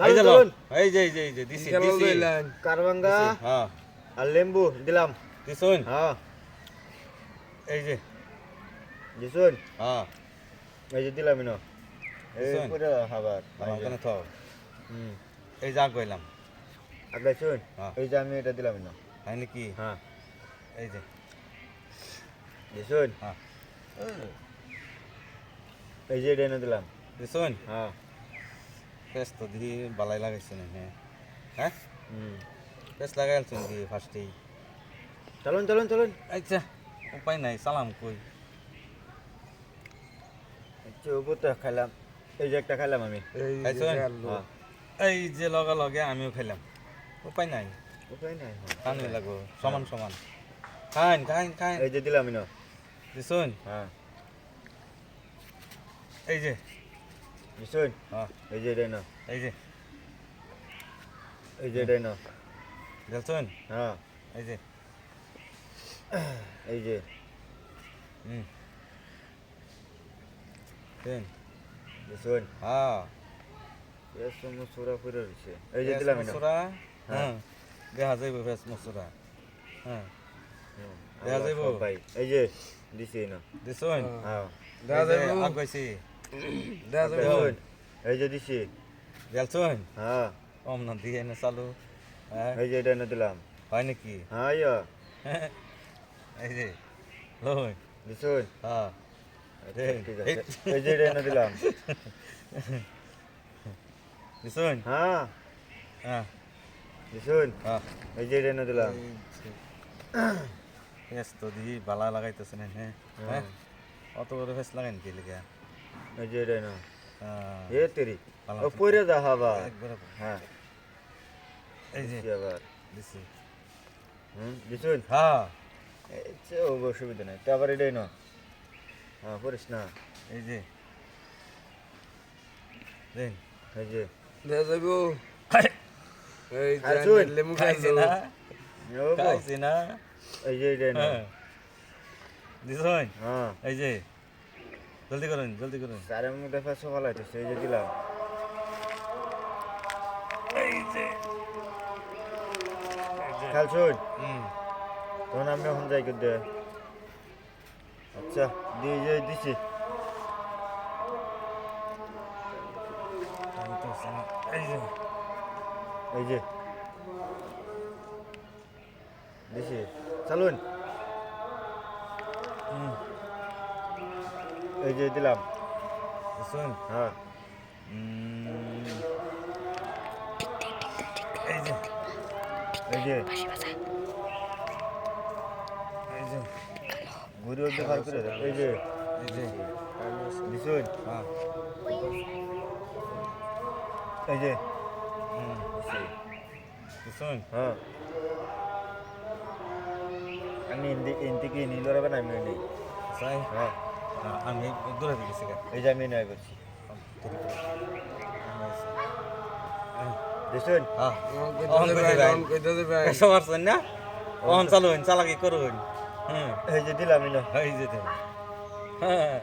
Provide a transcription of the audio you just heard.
এই যে। এই যে এই যে দিছি দিছি। কারবাঙ্গা হ্যাঁ। আর লেম্বু দিলাম। দিছুন? হ্যাঁ। এই যে। দিছুন? হ্যাঁ। এই যে দিলাম ইনো। এই? পুরো খাবার। আমার থাও। হুম। এই যা কইলাম। হ্যাঁ। এই যে আমি এটা দিলাম ইনো। হয় নাকি? হ্যাঁ। এই যে। দিছুন? হ্যাঁ। এই যে এটা দিলাম। দিছুন? হ্যাঁ। পেস তো দি বালাই লাগাইছে না হ্যাঁ হ্যাঁ? হুম। পেস লাগাইলছুন দি ফার্স্টেই? চলুন চলুন চলুন। আচ্ছা উপায় নাই সালাম কই? চৌপটা খাইলাম। এই যে একটা খাইলাম আমি। এই যে। হ্যাঁ। এই যে লগে লগে আমিও খাইলাম। উপায় নাই। উপায় নাই হ্যাঁ। খানি লাগবো সমান সমান। খাইন খাইন খাইন। এই যে দিলাম ইনো দিছুন? হ্যাঁ। এই যে। দিছুন হ্যাঁ। এই যে এটা এনো এই যে। এই যে এটা এনো দেখছুন হ্যাঁ। এই যে। এই যে। হুম। দেন। দিছুন হ্যাঁ। এস মুসুরা করে রইছে এই যে দিলাম মসুরা হ্যাঁ। হ্যাঁ। দেখা যাইব ফেস মসুরা হ্যাঁ। আবার যাইবো? সবাই। এই যে দিছি ইনো দিছুন? হ্যাঁ। দেখা যাইবো? আগাইছি দেখা এই যে দিছি। দেখছুন হ্যাঁ। কম না দিয়ে না চালু। হ্যাঁ? এই যে এটা এনে দিলাম। হয় নাকি? হ্যাঁ ইয়া। এই যে লই দিছুন হ্যাঁ। আচ্ছা, দেন। ঠিক আছে। এই যে এটা এনে দিলাম। দিছুন হ্যাঁ। হ্যাঁ। দিছুন হ্যাঁ। এই যে এটা এনে দিলাম। ফেস তো দি বালা লাগাইতেছে না হ্যাঁ। হ্যাঁ? অত বড় ফেস লাগাই নাকি লিগা এই যে এটা এনে হ্যাঁ। এ তেরি। ও পরে যা হাবা। হ্যাঁ। এই যে আবার। দিছি। হুম দিছুন হ্যাঁ। এই অসুবিধা নাই। তো আবার এটা এনো হ্যাঁ পড়িস না। এই যে। দেন। এই যে। দেখা যাইবো? এই যে খাইছুন? খাইছে। না। খাইছে না। এই যে এটা এনো হ্যাঁ। দিছুন হ্যাঁ। এই যে। জলদি করুন জলদি করুন। সারের মধ্যে ফেসো ভালো হইতেছে এই যে দিলাম। খেলছুন হুম। তখন আমি এখন যাই করতে। আচ্ছা দিয়ে যে দিছি। আমি এই যে। দিছি। চালুন। হুম। এই যে দিলাম। দিছুন হ্যাঁ। এই যে। এই যে। এই যে। ঘুরে উঠতে পার করে। এই যে। এই যে। দিছুন হ্যাঁ। এই যে। দিছুন হ্যাঁ। আমি ইন্দি ইন্দিকে নীলরা বানাই আমি নেই হ্যাঁ, আমি দূরে দিকে গেছি এই যে আমি নয় করছি হ্যাঁ। এই যে দিলাম এই যে হ্যাঁ।